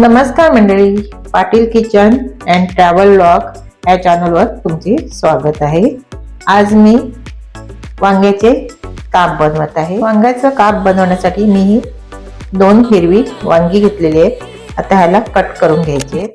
नमस्कार मंडळी Patil kitchen and travel log या चॅनलवर तुमचे स्वागत आहे. आज मी वांग्याचे काप बनवत आहे. वांग्याचं काप बनवण्यासाठी मी ही दोन हिरवी वांगी घेतलेली आहेत. आता ह्याला कट करून घ्यायचे आहेत.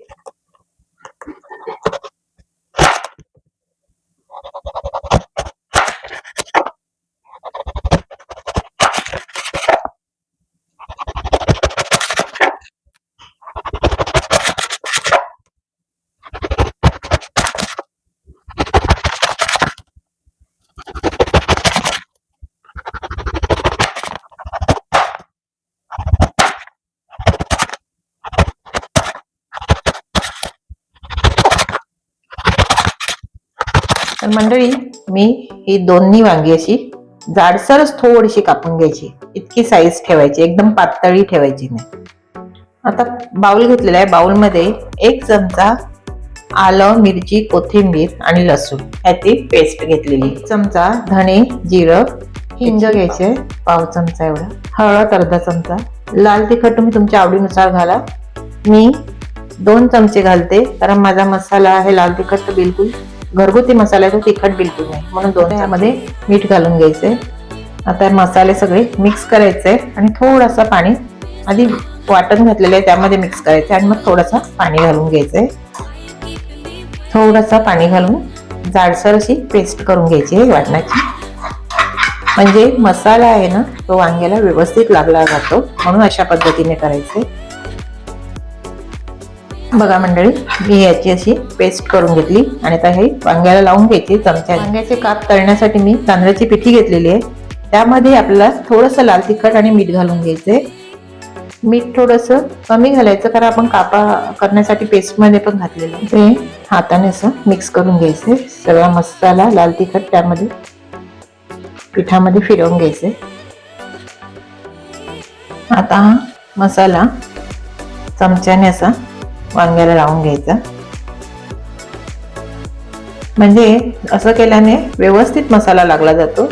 तर मंडळी मी ही दोन्ही वांगी अशी जाडसरच थोडीशी कापून घ्यायची. इतकी साईज ठेवायची एकदम पातळी ठेवायची नाही. आता बाउल घेतलेला आहे. बाउलमध्ये एक चमचा आलं मिरची कोथिंबीर आणि लसूण ह्याची पेस्ट घेतलेली. चमचा धणे जिरं हिंग घ्यायचे. पाव चमचा एवढा. हळद अर्धा चमचा. लाल तिखट तुम्ही तुमच्या आवडीनुसार घाला. मी दोन चमचे घालते. कारण माझा मसाला आहे लाल तिखट तर बिलकुल घरगुती मसाला आहे तो तिखट बिलकुल नाही. म्हणून दोन यामध्ये मीठ घालून घ्यायचंय आता मसाले सगळे मिक्स करायचे आणि थोडंसं पाणी आधी वाटण घातलेलं आहे त्यामध्ये मिक्स करायचं आणि मग थोडंसं पाणी घालून घ्यायचंय थोडंसं पाणी घालून जाडसर अशी पेस्ट करून घ्यायची आहे वाटणाची. म्हणजे मसाला आहे ना तो वांग्याला व्यवस्थित लागला जातो. म्हणून अशा पद्धतीने करायचे. बघा मंडळी मी याची अशी पेस्ट करून घेतली आणि आता हे वांग्याला लावून घ्यायची चमच्या वांग्याचे काप तळण्यासाठी मी तांदळाची पिठी घेतलेली आहे. त्यामध्ये आपल्याला थोडंसं लाल तिखट आणि मीठ घालून घ्यायचंय. मीठ थोडंसं कमी घालायचं कारण आपण कापा करण्यासाठी पेस्टमध्ये पण घातलेलं ते हाताने असं मिक्स करून घ्यायचे सगळा मसाला लाल तिखट त्यामध्ये पिठामध्ये फिरवून घ्यायचे आता मसाला चमच्याने असा वांग्याला लावून घ्यायचा. म्हणजे असं केल्याने व्यवस्थित मसाला लागला जातो.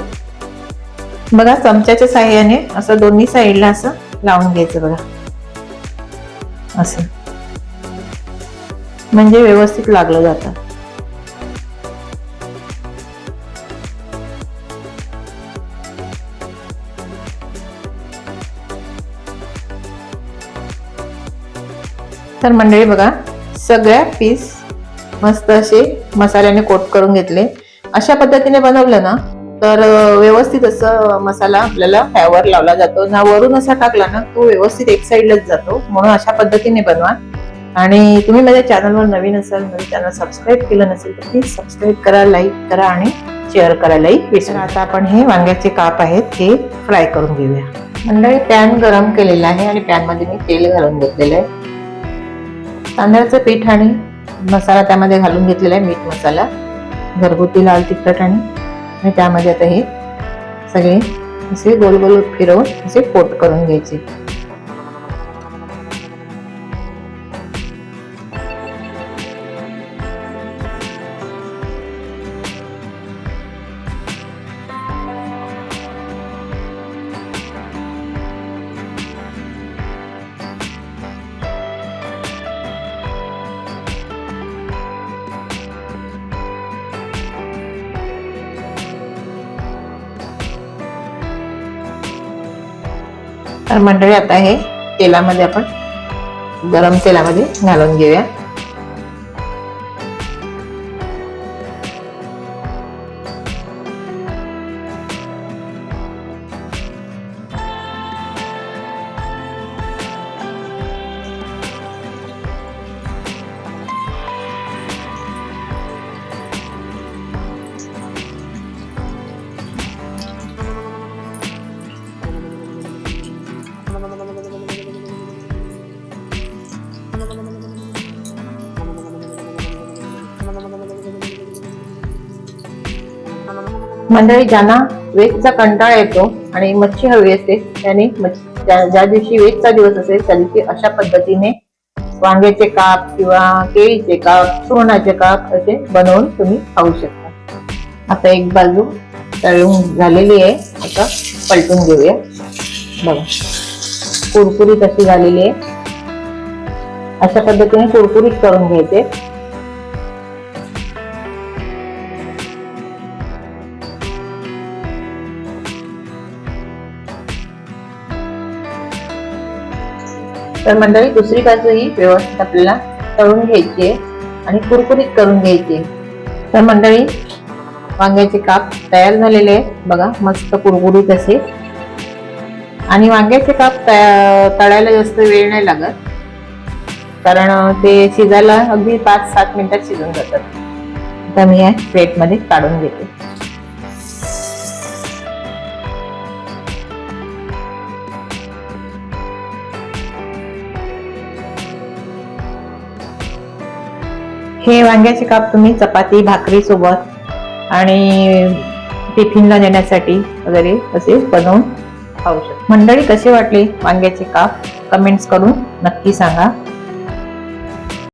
बघा चमच्याच्या साह्याने असं दोन्ही साईडला असं लावून घ्यायचं बघा. असं. म्हणजे व्यवस्थित लागलं जातं. तर मंडळी बघा सगळ्या पीस मस्त असे मसाल्याने कोट करून घेतले. अशा पद्धतीने बनवलं ना तर व्यवस्थित असं मसाला आपल्याला फ्यावर लावला जातो. ना वरून असा टाकला ना तो व्यवस्थित एक साईडलाच जातो. म्हणून अशा पद्धतीने बनवा. आणि तुम्ही माझ्या चॅनलवर नवीन असाल माझं चॅनल सबस्क्राईब केलं नसेल तर प्लीज सबस्क्राईब करा लाईक करा आणि शेअर करायलाही विसरा आता आपण हे वांग्याचे काप आहेत हे फ्राय करून घेऊया. मंडळी पॅन गरम केलेला आहे आणि पॅनमध्ये मी तेल घालून घेतलेलं आहे. तांदळाचं पीठ आणि मसाला त्यामध्ये घालून घेतलेला आहे मीठ मसाला. घरगुती लाल तिखट आणि त्यामध्ये आता हे सगळे असे गोल गोल फिरवून असे पोट करून घ्यायचे. तर मंडळी आता हे तेलामध्ये आपण गरम तेलामध्ये घालून घेऊया. मंडळी ज्यांना वेजचा कंटाळा येतो आणि मच्छी हवी असते त्याने ज्या ज्या दिवशी वेजचा दिवस असेल त्या दिवशी अशा पद्धतीने वांग्याचे काप किंवा केळीचे काप सुरणाचे काप असे बनवून तुम्ही खाऊ शकता. आता एक बाजू तळून झालेली आहे आता पलटून घेऊया. बघा कुरकुरीत अशी झालेली आहे. अशा पद्धतीने कुरकुरीत करून घ्यायचे. तर मंडळी दुसरी बाजू ही व्यवस्थित आपल्याला तळून घ्यायची आहे आणि कुरकुरीत करून घ्यायची तर मंडळी वांग्याचे काप तयार झालेले आहे बघा मस्त कुरकुरीत असे. आणि वांग्याचे काप तया- तळायला जास्त वेळ नाही लागत. कारण ते शिजायला अगदी पाच सात मिनिटात शिजून जातात. आता मी या प्लेटमध्ये काढून घेते. हे वांग्याचे काप तुम्ही चपाती भाकरी सोबत आणि टिफिनला नेण्यासाठी वगैरे असे बनवून खाऊ शकता. मंडळी कसे वाटले वांग्याचे काप? कमेंट्स करून नक्की सांगा.